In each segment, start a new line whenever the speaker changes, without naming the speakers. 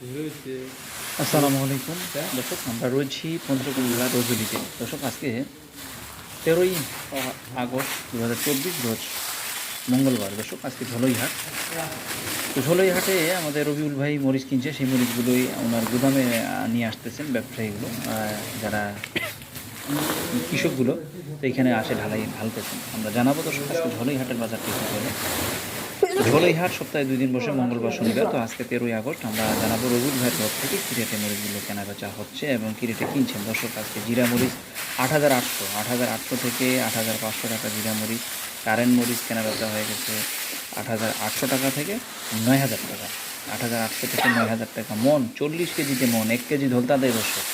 আসসালামু আলাইকুম। দর্শক আমরা রয়েছি পঞ্চকুলা রজুলিতে দর্শক আজকে তেরোই আগস্ট দু হাজার চব্বিশ রোজ মঙ্গলবার। দর্শক আজকে ঝলই হাট তো ঝলই হাটে আমাদের রবিউল ভাই মরিচ কিনছে সেই মরিচগুলোই ওনার গুদামে নিয়ে আসতেছেন ব্যবসায়ীগুলো যারা কৃষকগুলো। তো এখানে আসে ঢালাই ঢালতেছেন। আমরা জানাব দর্শক আজকে ঝলই হাটের ঠিক হাট সপ্তাহে দুই দিন বসে মঙ্গলবার শনিবার, তো আজকে তেরোই আগস্ট, আমরা জানাব রবিউল ভাইয়ের তরফ থেকে কি রেটে মরিচগুলো কেনা হচ্ছে এবং কি রেটে কিনছেন। দর্শক, আজকে জিরা মরিচ আট হাজার আটশো, আট হাজার আটশো থেকে আট হাজার পাঁচশো টাকা জিরা মরিচ, কারেন্ট মরিচ কেনা বেচা হয়ে গেছে আট হাজার আটশো টাকা থেকে নয় হাজার টাকা, আট হাজার আটশো থেকে নয় হাজার টাকা মন, চল্লিশ কেজিতে মন, এক কেজি ধলতা দেয় দর্শক।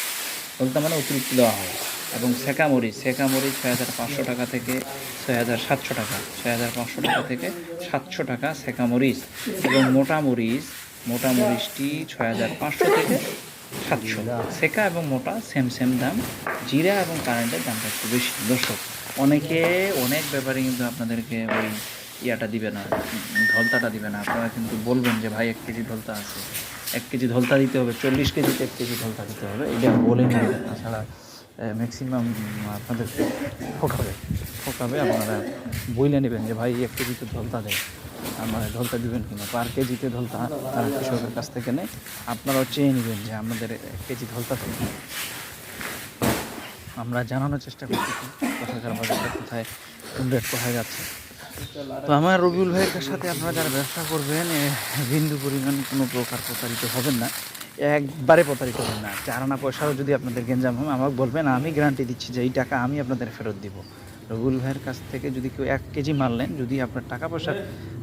ধলতা মানে অতিরিক্ত দেওয়া হয়। এবং সেকা মরিচ সেকা মরিচ ছয় হাজার পাঁচশো টাকা থেকে ছয় হাজার সাতশো টাকা, ছয় হাজার পাঁচশো টাকা থেকে সাতশো টাকা সেকা মরিচ এবং মোটা মরিচ মোটা মরিচটি ছয় হাজার পাঁচশো থেকে সাতশো। সেকা এবং মোটা সেম সেম দাম। জিরা এবং কারেন্টের দামটা একটু বেশি। দর্শক, অনেকে অনেক ব্যাপারে কিন্তু আপনাদেরকে ওই ইয়াটা দিবে না, ধলতাটা দিবে না। আপনারা কিন্তু বলবেন যে, ভাই, এক কেজি ধলতা আছে। এক কেজি ধলতা দিতে হবে, চল্লিশ কেজিতে এক কেজি ধলতা দিতে হবে। এটা বলে নেবে তাছাড়া ম্যাক্সিমাম আপনাদের ঠকাবে। ঠকাবে আপনারা বইলে নেবেন যে, ভাই, এক কেজিতে ধলতা দেয় মানে ধলতা দিবেন কিনা? পার কেজিতে ধলতা তারা কৃষকের কাছ থেকে নেয়। আপনারাও চেয়ে নেবেন যে, আমাদের এক কেজি ধলতা দেবে আমরা জানানোর চেষ্টা করছি কোথাকার বাজারটা কোথায়, কোন রেট কোথায় যাচ্ছে। তো আমার রবিউল ভাইয়ের সাথে আপনারা যারা ব্যবসা করবেন বিন্দু পরিমাণ কোনো প্রকার প্রতারিত হবেন না। একবারে প্রতারিত হবেন না। চার আনা পয়সাও যদি আপনাদের গেঞ্জাম হয়, আমাকে বলবেন, আমি গ্যারান্টি দিচ্ছি যে এই টাকা আমি আপনাদের ফেরত দিব। রবুল ভাইয়ের কাছ থেকে যদি কেউ এক কেজি মারলেন যদি আপনার টাকা পয়সার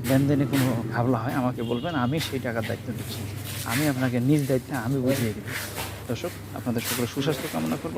লেনদেনে কোনো ঘাবলা হয়, আমাকে বলবেন, আমি সেই টাকার দায়িত্ব দিচ্ছি আমি আপনাকে নিজ দায়িত্বে আমি বুঝিয়ে দিব। দর্শক, আপনাদের সকলে সুস্বাস্থ্য কামনা করব।